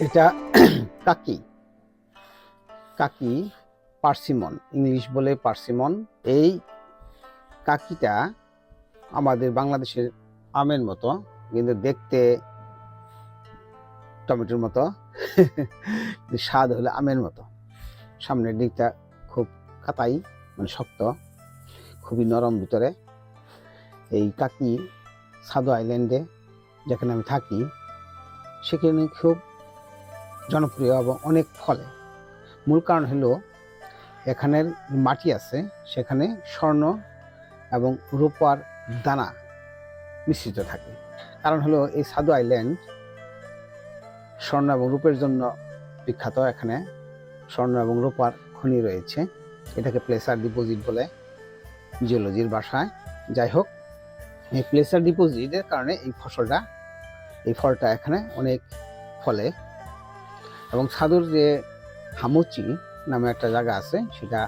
এটা কাকি। কাকি, পার্সিমন, ইংলিশ বলে পার্সিমন। এই কাকিটা আমাদের বাংলাদেশের আমের মতো, কিন্তু দেখতে টমেটোর মতো স্বাদ হলো আমের মতো। সামনের দিকটা খুব কাতাই মানে শক্ত, খুবই নরম ভিতরে। এই কাকি সাধু আইল্যান্ডে যেখানে আমি থাকি, সেখানে খুব জনপ্রিয় এবং অনেক ফলে। মূল কারণ হলো এখানের মাটি আছে, সেখানে স্বর্ণ এবং রূপার দানা মিশ্রিত থাকে। কারণ হলো, এই সাধু আইল্যান্ড স্বর্ণ এবং রূপের জন্য বিখ্যাত। এখানে স্বর্ণ এবং রূপার খনি রয়েছে। এটাকে প্লেসার ডিপোজিট বলে জিওলজির বাসায় যাই হোক, এই প্লেসার ডিপোজিটের কারণে এই ফসলটা, এই ফলটা এখানে অনেক ফলে এবং সাধুর যে হামুচি নামে একটা জায়গা আছে, সেটা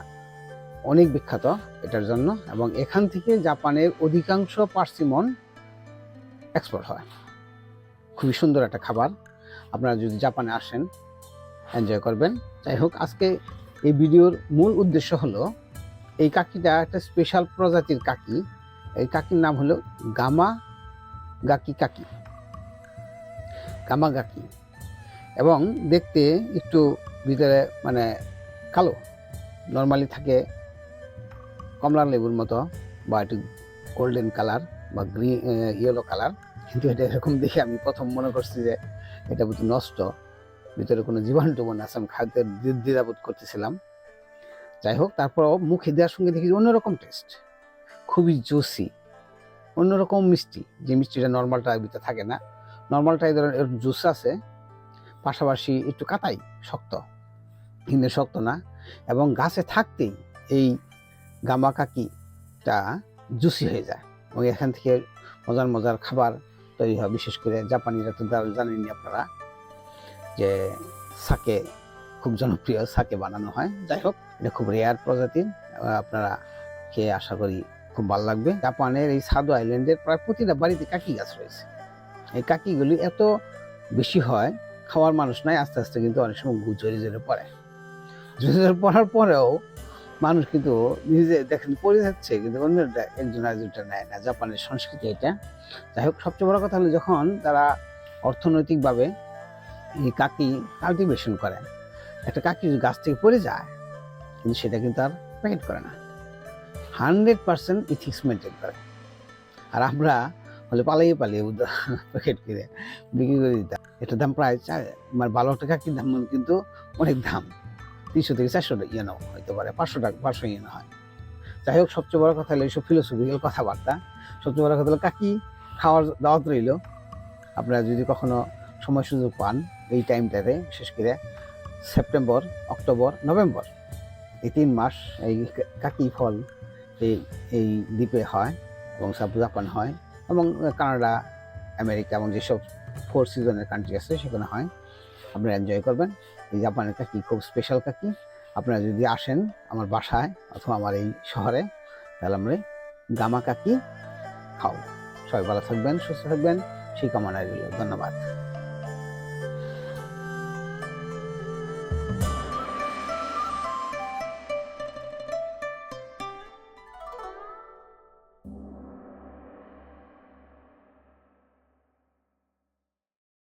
অনেক বিখ্যাত এটার জন্য এবং এখান থেকে জাপানের অধিকাংশ পার্সিমন এক্সপোর্ট হয়। খুবই সুন্দর একটা খাবার। আপনারা যদি জাপানে আসেন এনজয় করবেন। যাই হোক, আজকে এই ভিডিওর মূল উদ্দেশ্য হলো, এই কাকিটা একটা স্পেশাল প্রজাতির কাকি। এই কাকির নাম হলো গামা গাকি কাকি। গামা গাকি এবং দেখতে একটু ভিতরে মানে কালো। নর্মালি থাকে কমলা লেবুর মতো বা একটু গোল্ডেন কালার বা গ্রিন ইয়েলো কালার কিন্তু এটা এরকম দেখে আমি প্রথম মনে করছি যে এটা বুঝি নষ্ট। ভিতরে কোনো জীবাণু টিবাণু আছে, আমি খাদ্যে দ্বিধাবোধ করতেছিলাম। যাই হোক, তারপরও মুখে দেওয়ার সঙ্গে দেখি অন্যরকম টেস্ট খুবই জুসি অন্যরকম মিষ্টি। যে মিষ্টিটা নর্মালটার ভিতরে থাকে না। নর্মালটা এই ধরনের জুস আছে। পাশাপাশি একটু কাতাই শক্ত। কিন্তু শক্ত না। এবং গাছে থাকতেই এই গামাকাকিটা জুসি হয়ে যায়। এবং এখান থেকে মজার মজার খাবার তৈরি হয়। বিশেষ করে জাপানিরা তো তারা জানেননি আপনারা যে সাকে খুব জনপ্রিয় সাকে বানানো হয়। যাই হোক, এটা খুব রেয়ার প্রজাতির। আপনারা খেয়ে আশা করি খুব ভালো লাগবে। জাপানের এই সাধু আইল্যান্ডের প্রায় প্রতিটা বাড়িতে কাকি গাছ রয়েছে। এই কাকিগুলি এত বেশি হয় খাওয়ার মানুষ নাই, আস্তে আস্তে কিন্তু অনেক সময় গু জড়ে জড়ে পড়ে। জড়ে জড়ে পড়ার পরেও মানুষ কিন্তু নিজে দেখেন, পড়ে যাচ্ছে, কিন্তু অন্যটা একজন আরেকজনটা নেয় না, জাপানের সংস্কৃতি এটা। যাই হোক, সবচেয়ে বড় কথা হলো যখন তারা অর্থনৈতিকভাবে এই কাকি কাল্টিভেশন করে, একটা কাকি যদি গাছ থেকে পড়ে যায়, কিন্তু সেটা কিন্তু আর প্যাকেট করে না। হান্ড্রেড পার্সেন্ট ইথিক্স মেনটেন করে। আর আমরা হলে পালিয়ে পালিয়ে প্যাকেট কিনে বিক্রি করে দিতাম। এটার দাম প্রায় মানে ভালো একটা কাকির দাম, কিন্তু অনেক দাম। তিনশো থেকে চারশো ইয়েন হইতে পারে, পাঁচশো টাকা, পাঁচশো ইয়েন হয়। যাই হোক, সবচেয়ে বড় কথা হলো এইসব ফিলোসফিক্যাল কথাবার্তা। সবচেয়ে বড় কথা হলো কাকি, খাওয়ার দাওয়াত রইল। আপনারা যদি কখনো সময় সুযোগ পান, এই টাইমটাতে বিশেষ করে সেপ্টেম্বর অক্টোবর নভেম্বর এই তিন মাস, এই কাকি ফল, এই এই দ্বীপে হয় এবং জাপান হয় এবং কানাডা, আমেরিকা এবং যেসব ফোর সিজনের কান্ট্রি আছে, সেখানে হয়। আপনি এনজয় করবেন। এই জাপানের কাকি খুব স্পেশাল কাকি। আপনারা যদি আসেন আমার বাসায় অথবা আমার এই শহরে, তাহলে আমরা গামা কাকি খাও সবাই ভালো থাকবেন, সুস্থ থাকবেন। সেই কামনায় রইল। ধন্যবাদ।